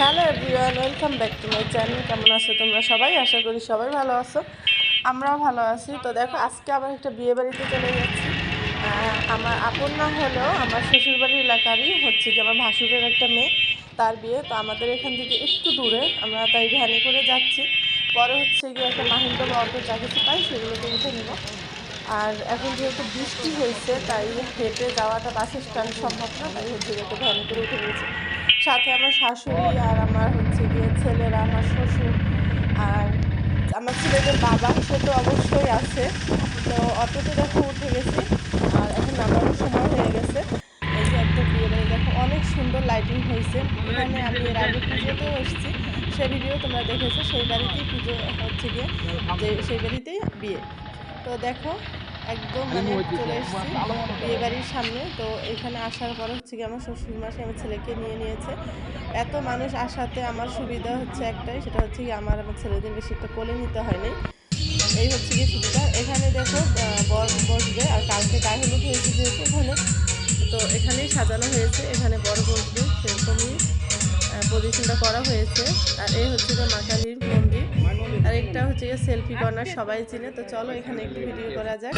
Hello everyone, welcome back to my channel. কেমন আছো তোমরা সবাই? আশা করি সবাই ভালো আছো। আমরাও ভালো আছি। তো দেখো, আজকে আবার একটা বিয়ে বাড়িতে চলে যাচ্ছি আমার আপন না হলেও আমার শ্বশুরবাড়ির এলাকারই হচ্ছে কি আমার ভাসুরের একটা মেয়ে, তার বিয়ে। তো আমাদের এখান থেকে একটু দূরে, আমরা তাই ভ্যানে করে যাচ্ছি। পরে হচ্ছে গিয়ে একটা মাহিন্দ্র বা অটো যা কিছু পাই সেগুলোতে উঠে নেব। আর এখন যেহেতু বৃষ্টি হয়েছে, তাই হেঁটে যাওয়াটা বাস স্ট্যান্ড সম্ভব না, তাই হচ্ছে একটা ভ্যানে করে উঠে গেছি। সাথে আমার শাশুড়ি আর আমার হচ্ছে গিয়ে ছেলেরা আমার শ্বশুর আর আমার ছেলেদের বাবা সে তো অবশ্যই আছে। তো অটোতে দেখো উঠে গেছি আর এখন নামানোর সময় হয়ে গেছে। এই যে একটা বিয়ে বাড়ি দেখো অনেক সুন্দর লাইটিং হয়েছে। এখানে আমি এর আগে পুজোতেও এসেছি। সেই ভিডিও তোমরা দেখেছ, সেই বাড়িতেই পুজো হচ্ছে গিয়ে, যে সেই বাড়িতেই বিয়ে। তো দেখো একদম মানে চলে এসেছি বিয়ে বাড়ির সামনে। তো এখানে আসার পর হচ্ছে কি আমার শ্বশুর মাসে আমার ছেলেকে নিয়ে নিয়েছে। এত মানুষ আসাতে আমার সুবিধা হচ্ছে একটাই সেটা হচ্ছে কি আমার আমার ছেলেদের বেশি একটা কোলে নিতে হয়নি এই হচ্ছে কি সুবিধা। এখানে দেখো বর বসবে আর কালকে গায়ে হলুদ হয়েছে যেহেতু এখানে। তো এখানেই সাজানো হয়েছে এখানে বড় বসবে সেরকমই পজিশনটা করা হয়েছে। আর এই হচ্ছে যে মা হচ্ছে গিয়ে সেলফি কর্নার সবাই চিনে। তো চলো এখানে একটু ভিডিও করা যাক।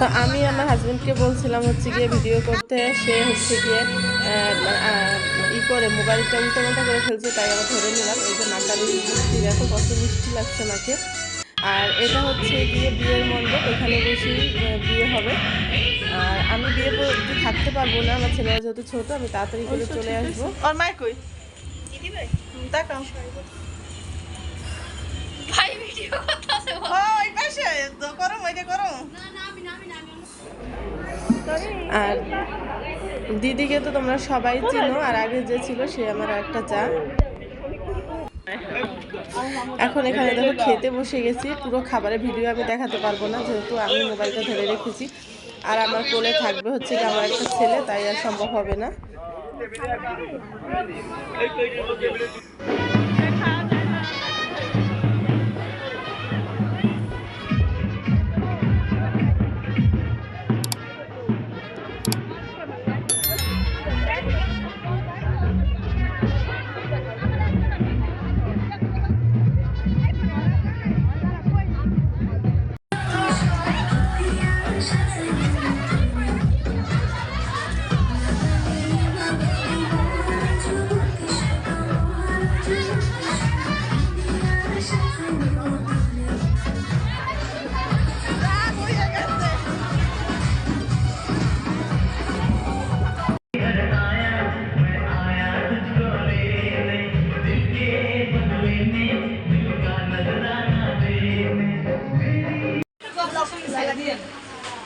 তো আমি আমার হাজবেন্ডকে বলছিলাম হচ্ছে গিয়ে ভিডিও করতে। সে হচ্ছে গিয়ে আহ, ই করে মোবাইলটা উল্টো করে ফেলছে তাই আবার ধরে নিলাম। এই যে মাকালি মিষ্টি দেখো কত মিষ্টি লাগছে মাকে আর এটা হচ্ছে গিয়ে বিয়ের মণ্ডপ এখানে বেশি বিয়ে হবে। আর আমি বিয়ে করতে থাকতে পারব না আমার ছেলেরা যেহেতু ছোট আমি তাড়াতাড়ি করে চলে আসব। আর মাই কই? তাকাও। ভাই ভিডিও করতেছে ও ওই পাশে তো করো ওইটা করো। না না আমি না আমি না আর দিদিকে তো তোমরা সবাই চিনো আর আগে যে ছিল সে আমার একটা চা এখন এখানে দেখো খেতে বসে গেছি। পুরো খাবারের ভিডিও আমি দেখাতে পারব না, যেহেতু আমি মোবাইলটা ধরে রেখেছি। আর আমার কোলে থাকবে হচ্ছে কি আমার একটা ছেলে, তাই আর সম্ভব হবে না।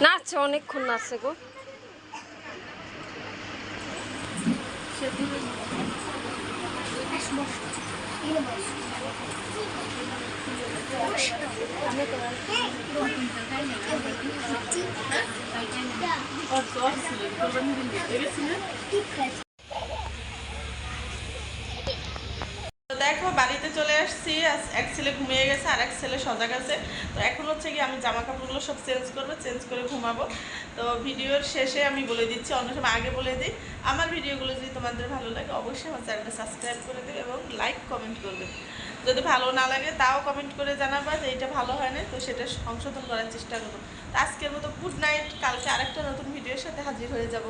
নাচছে অনেকক্ষণ নাচছে গো। তো দেখো বাড়িতে চলে আসছি এক ছেলে ঘুমিয়ে গেছে আর এক ছেলে সজাগ আছে। তো এখন হচ্ছে কি আমি জামা কাপড়গুলো সব চেঞ্জ করব চেঞ্জ করে ঘুমাবো। তো ভিডিওর শেষে আমি বলে দিচ্ছি, অন্য সময় আগে বলে দিই, আমার ভিডিওগুলো যদি তোমাদের ভালো লাগে, অবশ্যই আমার চ্যানেলটা সাবস্ক্রাইব করে দেবে এবং লাইক কমেন্ট করবে যদি ভালো না লাগে, তাও কমেন্ট করে জানাবা যে এটা ভালো হয় না তো সেটা সংশোধন করার চেষ্টা করব। তো আজকের মতো গুড নাইট কালকে আরেকটা নতুন ভিডিওর সাথে হাজির হয়ে যাব।